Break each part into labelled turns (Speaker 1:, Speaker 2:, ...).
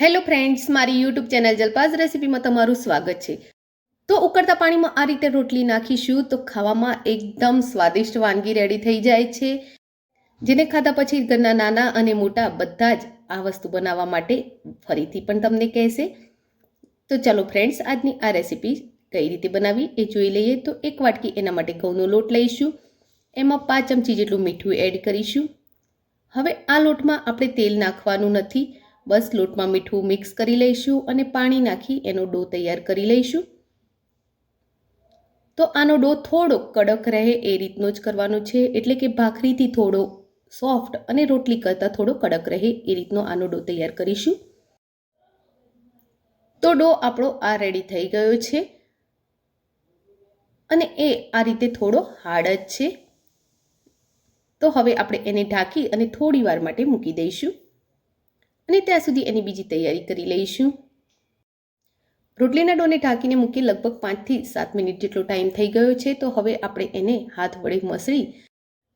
Speaker 1: Hello friends મારી YouTube channel જલપાઝ રેસિપીમાં તમારું સ્વાગત છે. તો ઉકળતા પાણીમાં આ રીતે રોટલી નાખીશું તો ખાવામાં એકદમ સ્વાદિષ્ટ વાનગી રેડી થઈ જાય છે. જેને ખાધા પછી ઘરના નાના અને મોટા બધા જ આ વસ્તુ બનાવવા માટે ફરીથી પણ તમને કહેશે. તો ચાલો ફ્રેન્ડ્સ આજની આ રેસિપી કઈ રીતે બનાવી એ જોઈ લઈએ. તો એક વાટકી એના માટે ઘઉંનો લોટ લઈશું. એમાં પાંચ ચમચી જેટલું મીઠું એડ કરીશું. હવે આ લોટમાં આપણે તેલ નાખવાનું નથી. બસ લોટમાં મીઠું મિક્સ કરી લઈશું અને પાણી નાખી એનો ડો તૈયાર કરી લઈશું. તો આનો ડો થોડો કડક રહે એ રીતનો જ કરવાનો છે, એટલે કે ભાખરીથી થોડો સોફ્ટ અને રોટલી કરતાં થોડો કડક રહે એ રીતનો આનો ડો તૈયાર કરીશું. તો ડો આપણો આ રેડી થઈ ગયો છે અને એ આ રીતે થોડો હાર્ડ જ છે. તો હવે આપણે એને ઢાંકી અને થોડી વાર માટે મૂકી દઈશું. અને ત્યાં સુધી એની બીજી તૈયારી કરી લઈશું. રોટલીના ડોને ઢાંકીને મૂકી લગભગ પાંચથી સાત મિનિટ જેટલો ટાઈમ થઈ ગયો છે, તો હવે આપણે એને હાથ વડે મસળી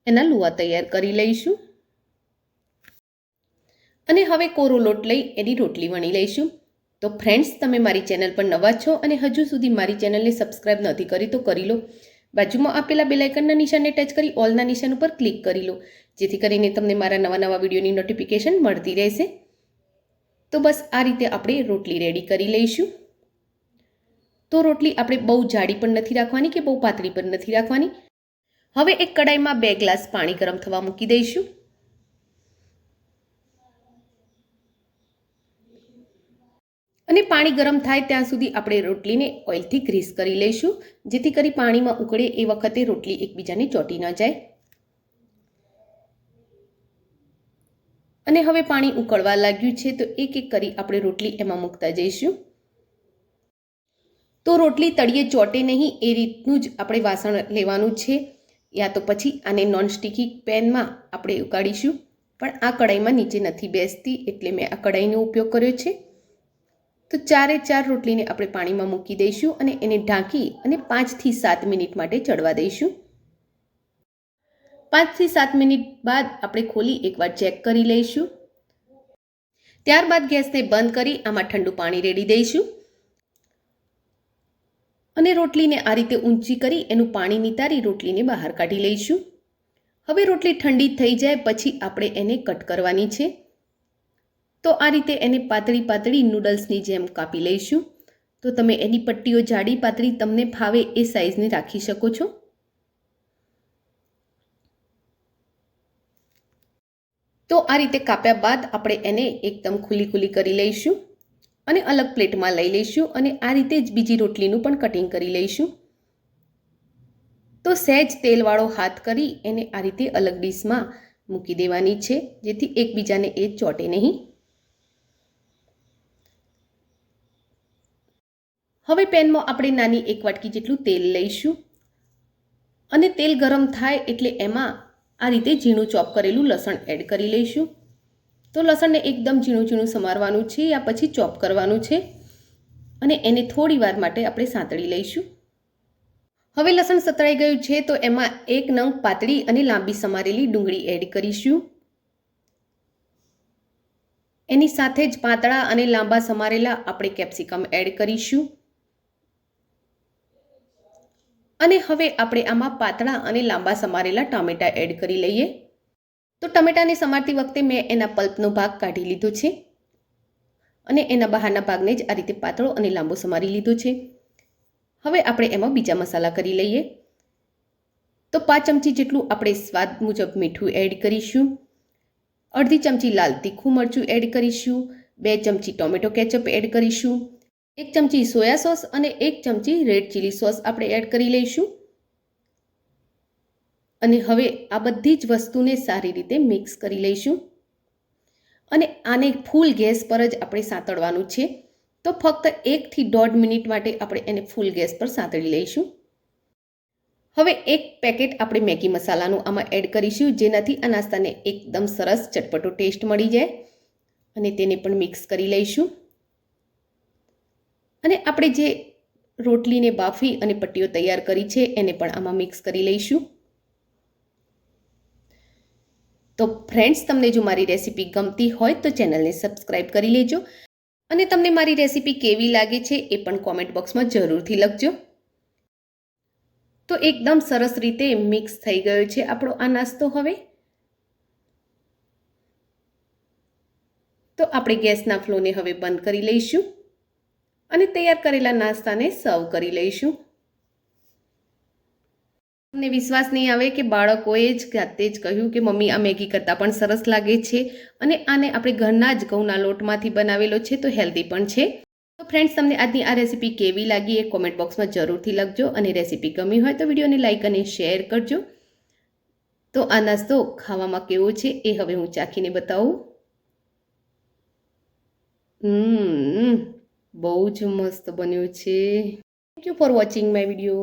Speaker 1: એના લુવા તૈયાર કરી લઈશું. અને હવે કોરો લોટ લઈ એની રોટલી વણી લઈશું. તો ફ્રેન્ડ્સ તમે મારી ચેનલ પર નવા છો અને હજુ સુધી મારી ચેનલને સબસ્ક્રાઇબ નથી કરી તો કરી લો. બાજુમાં આપેલા બેલાઇકનના નિશાનને ટચ કરી ઓલના નિશાન ઉપર ક્લિક કરી લો. જેથી કરીને તમને મારા નવા નવા વિડીયોની નોટિફિકેશન મળતી રહેશે. તો બસ આ રીતે આપણે રોટલી રેડી કરી લઈશું. તો રોટલી આપણે બહુ જાડી પણ નથી રાખવાની કે બહુ પાતળી પણ નથી રાખવાની. હવે એક કડાઈમાં બે ગ્લાસ પાણી ગરમ થવા મૂકી દઈશું. અને પાણી ગરમ થાય ત્યાં સુધી આપણે રોટલીને ઓઇલથી ગ્રીસ કરી લઈશું, જેથી કરી પાણીમાં ઉકળે એ વખતે રોટલી એકબીજાને ચોંટી ન જાય. અને હવે પાણી ઉકળવા લાગ્યું છે, તો એક એક કરી આપણે રોટલી એમાં મૂકતા જઈશું. તો રોટલી તળિયે ચોટે નહીં, એ રીતનું જ આપણે વાસણ લેવાનું છે. યા તો પછી આને નોનસ્ટિકી પેનમાં આપણે ઉકાળીશું. પણ આ કડાઈમાં નીચે નથી બેસતી, એટલે મેં આ કડાઈનો ઉપયોગ કર્યો છે. તો ચારે ચાર રોટલીને આપણે પાણીમાં મૂકી દઈશું અને એને ઢાંકી અને પાંચથી સાત મિનિટ માટે ચડવા દઈશું. પાંચથી સાત મિનિટ બાદ આપણે ખોલી એકવાર ચેક કરી લઈશું. ત્યારબાદ ગેસને બંધ કરી આમાં ઠંડુ પાણી રેડી દઈશું. અને રોટલીને આ રીતે ઊંચી કરી એનું પાણી નિતારી રોટલીને બહાર કાઢી લઈશું. હવે રોટલી ઠંડી થઈ જાય પછી આપણે એને કટ કરવાની છે. તો આ રીતે એને પાતળી પાતળી નૂડલ્સની જેમ કાપી લઈશું. તો તમે એની પટ્ટીઓ જાડી પાતળી તમને ફાવે એ સાઇઝની રાખી શકો છો. તો આ રીતે કાપ્યા બાદ આપણે એને એકદમ ખુલ્લી ખુલ્લી કરી લઈશું અને અલગ પ્લેટમાં લઈ લઈશું અને આ રીતે જ બીજી રોટલીનું પણ કટિંગ કરી લઈશું. તો સહેજ તેલવાળો હાથ કરી એને આ રીતે અલગ ડીશમાં મૂકી દેવાની છે, જેથી એકબીજાને એ ચોટે નહીં. હવે પેનમાં આપણે નાની એક વાટકી જેટલું તેલ લઈશું. અને તેલ ગરમ થાય એટલે એમાં આ રીતે ઝીણું ચોપ કરેલું લસણ એડ કરી લઈશું. તો લસણને એકદમ ઝીણું ઝીણું સમારવાનું છે, યા પછી ચોપ કરવાનું છે. અને એને થોડી વાર માટે આપણે સાંતળી લઈશું. હવે લસણ સતળાઈ ગયું છે, તો એમાં એક નંગ પાતળી અને લાંબી સમારેલી ડુંગળી એડ કરીશું. એની સાથે જ પાતળા અને લાંબા સમારેલા આપણે કેપ્સિકમ એડ કરીશું. અને હવે આપણે આમાં પાતળા અને લાંબા સમારેલા ટામેટા એડ કરી લઈએ. તો ટમેટાને સમારતી વખતે મેં એના પલ્પનો ભાગ કાઢી લીધો છે. અને એના બહારના ભાગને જ આ રીતે પાતળો અને લાંબો સમારી લીધો છે. હવે આપણે એમાં બીજા મસાલા કરી લઈએ. તો પાંચ ચમચી જેટલું આપણે સ્વાદ મુજબ મીઠું એડ કરીશું. અડધી ચમચી લાલ તીખું મરચું એડ કરીશું. બે ચમચી ટોમેટો કેચઅપ એડ કરીશું. એક ચમચી સોયા સોસ અને એક ચમચી રેડ ચીલી સોસ આપણે એડ કરી લઈશું. અને હવે આ બધી જ વસ્તુને સારી રીતે મિક્સ કરી લઈશું. અને આને ફૂલ ગેસ પર જ આપણે સાંતળવાનું છે. તો ફક્ત એકથી દોઢ મિનિટ માટે આપણે એને ફૂલ ગેસ પર સાંતળી લઈશું. હવે એક પેકેટ આપણે મેગી મસાલાનું આમાં એડ કરીશું, જેનાથી આ નાસ્તાને એકદમ સરસ ચટપટો ટેસ્ટ મળી જાય. અને તેને પણ મિક્સ કરી લઈશું. અને આપણે જે રોટલીને બાફી અને પટ્ટીઓ તૈયાર કરી છે, એને પણ આમાં મિક્સ કરી લઈશું. તો ફ્રેન્ડ્સ તમને જો મારી રેસીપી ગમતી હોય તો ચેનલને સબસ્ક્રાઈબ કરી લેજો. અને તમને મારી રેસીપી કેવી લાગે છે, એ પણ કોમેન્ટ બોક્સમાં જરૂરથી લખજો. તો એકદમ સરસ રીતે મિક્સ થઈ ગયો છે આપણો આ નાસ્તો હવે. તો આપણે ગેસના ફ્લોને હવે બંધ કરી લઈશું. અને તૈયાર કરેલા નાસ્તાને સર્વ કરી લઈશું. તમને વિશ્વાસ નહીં આવે કે બાળકોએ જ જાતે જ કહ્યું કે મમ્મી, આ મેગી કરતાં પણ સરસ લાગે છે અને આને આપણે ઘરના જ ઘઉંના લોટમાંથી બનાવેલો છે તો હેલ્ધી પણ છે. તો ફ્રેન્ડ્સ તમને આજની આ રેસીપી કેવી લાગી એ કોમેન્ટ બોક્સમાં જરૂરથી લખજો અને રેસીપી ગમી હોય તો વિડીયોને લાઇક અને શેર કરજો. તો આ નાસ્તો ખાવામાં કેવો છે એ હવે હું ચાખીને બતાવું. હમ. બહુ જ મસ્ત બન્યું છે. Thank you for watching my video